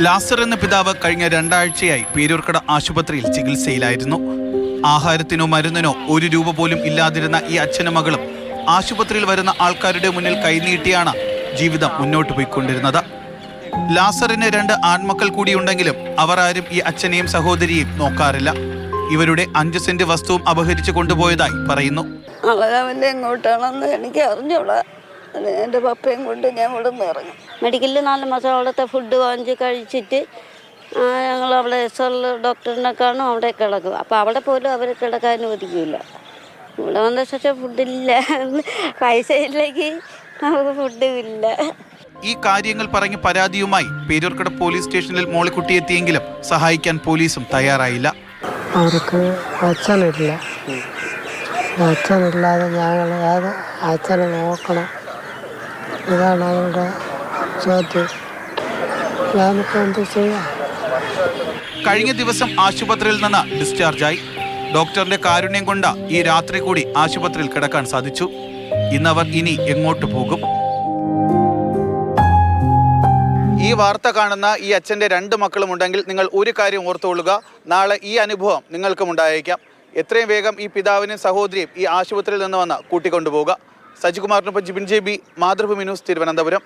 ലാസർ എന്ന പിതാവ് കഴിഞ്ഞ രണ്ടാഴ്ചയായി പേരൂർക്കട ആശുപത്രിയിൽ ചികിത്സയിലായിരുന്നു. ആഹാരത്തിനോ മരുന്നിനോ ഒരു രൂപ പോലും ഇല്ലാതിരുന്ന ഈ അച്ഛനും മകളും ആശുപത്രിയിൽ വരുന്ന ആൾക്കാരുടെ മുന്നിൽ കൈനീട്ടിയാണ് ജീവിതം മുന്നോട്ട് പോയിക്കൊണ്ടിരുന്നത്. ലാസറിന് രണ്ട് ആൺമക്കൾ കൂടിയുണ്ടെങ്കിലും അവർ ആരും ഈ അച്ഛനെയും സഹോദരിയെയും നോക്കാറില്ല. ഇവരുടെ അഞ്ച് സെന്റ് വസ്തുവും അപഹരിച്ചു കൊണ്ടുപോയതായി പറയുന്നു. അളകാവിന്റെ എങ്ങോട്ടാണെന്ന് എനിക്ക് അറിഞ്ഞോളാം എന്റെ പപ്പയും കൊണ്ട് ഞാൻ ഇവിടെ നിന്ന് ഇറങ്ങി. മെഡിക്കലിൽ നാല് മാസം അവിടുത്തെ ഫുഡ് വാങ്ങിച്ച് കഴിച്ചിട്ട് ഞങ്ങൾ അവിടെ എസ് എൽ ഡോക്ടറിനെ കാണും അവിടെ കിടക്കും. അപ്പോൾ അവിടെ പോലും അവർ കിടക്കാൻ അനുവദിക്കില്ല ഇവിടെ വന്ന ശേഷം ഫുഡില്ല പൈസ ഇല്ലെങ്കിൽ നമുക്ക് ഫുഡും ഇല്ല. ഈ കാര്യങ്ങൾ പറഞ്ഞ് പരാതിയുമായി പേരൂർക്കട പോലീസ് സ്റ്റേഷനിൽ മോളിക്കുട്ടി എത്തിയെങ്കിലും സഹായിക്കാൻ പോലീസും തയ്യാറായില്ല. അവർക്ക് അച്ഛനില്ല. അച്ഛനില്ലാതെ ഞങ്ങൾ ഏത് അച്ഛനെ നോക്കണം. ഇതാണ് അവരുടെ ചോദ്യം. കഴിഞ്ഞ ദിവസം ആശുപത്രിയിൽ നിന്ന് ഡിസ്ചാർജായി ഡോക്ടറിന്റെ കാരുണ്യം കൊണ്ട് ഈ രാത്രി കൂടി ആശുപത്രിയിൽ കിടക്കാൻ സാധിച്ചു. ഇന്നവർ ഇനി എങ്ങോട്ട് പോകും? ഈ വാർത്ത കാണുന്ന ഈ അച്ഛന്റെ രണ്ട് മക്കളും ഉണ്ടെങ്കിൽ നിങ്ങൾ ഒരു കാര്യം ഓർത്തുകൊള്ളുക. നാളെ ഈ അനുഭവം നിങ്ങൾക്കും ഉണ്ടായേക്കാം. എത്രയും വേഗം ഈ പിതാവിനെയും സഹോദരിയും ഈ ആശുപത്രിയിൽ നിന്ന് വന്ന് കൂട്ടിക്കൊണ്ടുപോവുക. സജികുമാറിനൊപ്പം Jibin J B Mathrubhumi news Thiruvananthapuram.